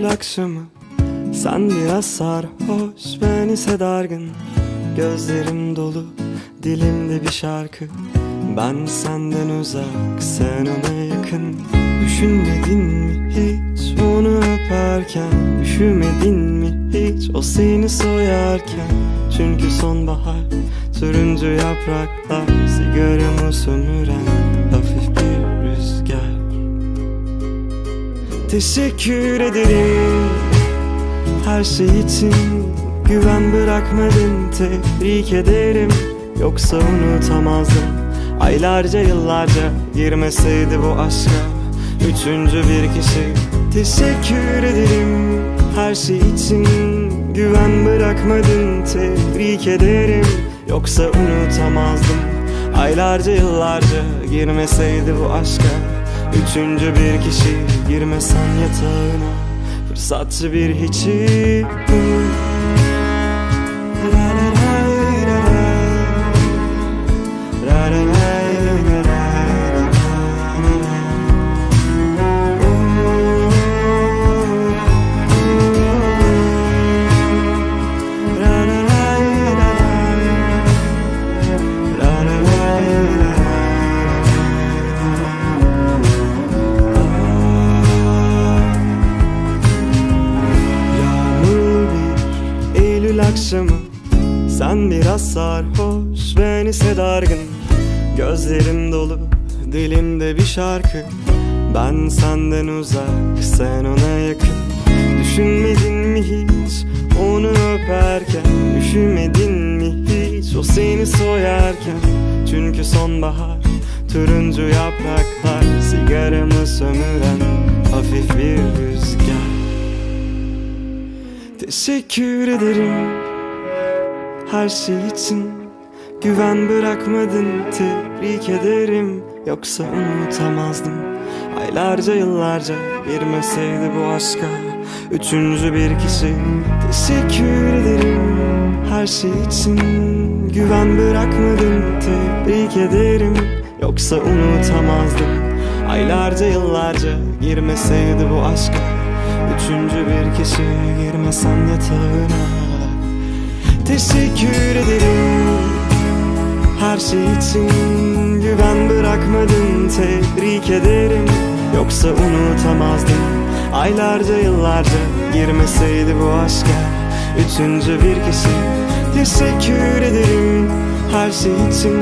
Eylül akşamı. Sen biraz sarhoş ben ise dargın. Gözlerim dolu dilimde bir şarkı. Ben senden uzak sen ona yakın. Düşünmedin mi hiç onu öperken? Üşümedin mi hiç o seni soyarken? Çünkü sonbahar turuncu yapraklar Sigaramı sömüren hafif Teşekkür ederim. Her şey için Güven bırakmadın tebrik ederim. Yoksa unutamazdım. Aylarca yıllarca girmeseydi bu aşka Üçüncü bir kişi. Teşekkür ederim. Her şey için Güven bırakmadın tebrik ederim. Yoksa unutamazdım. Aylarca yıllarca girmeseydi bu aşka Üçüncü bir kişi girmesen yatağına. Fırsatçı bir hiçi La akşamı. Sen biraz sarhoş ben ise dargın Gözlerim dolu dilimde bir şarkı. Ben senden uzak sen ona yakın. Düşünmedin mi hiç onu öperken? Üşümedin mi hiç o seni soyarken? Çünkü sonbahar turuncu yapraklar Sigaramı sömüren hafif bir rüzgar Teşekkür ederim. Her şey için Güven bırakmadın. Tebrik ederim. Yoksa unutamazdım. Aylarca yıllarca girmeseydi bu aşka Üçüncü bir kişi. Teşekkür ederim. Her şey için Güven bırakmadın. Tebrik ederim. Yoksa unutamazdım. Aylarca yıllarca girmeseydi bu aşka Üçüncü bir kişi girmesen yatağına. Teşekkür ederim. Her şey için Güven bırakmadın tebrik ederim. Yoksa unutamazdım Aylarca yıllarca girmeseydi bu aşka. Üçüncü bir kişi. Teşekkür ederim. Her şey için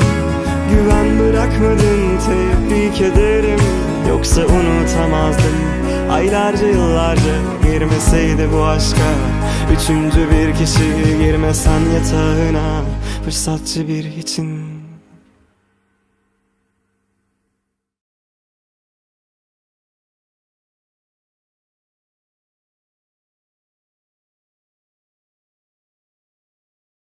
Güven bırakmadın tebrik ederim. Yoksa unutamazdım Aylarca yıllarca girmeseydi bu aşka. Üçüncü bir kişi girmesen yatağına. Fırsatçı bir için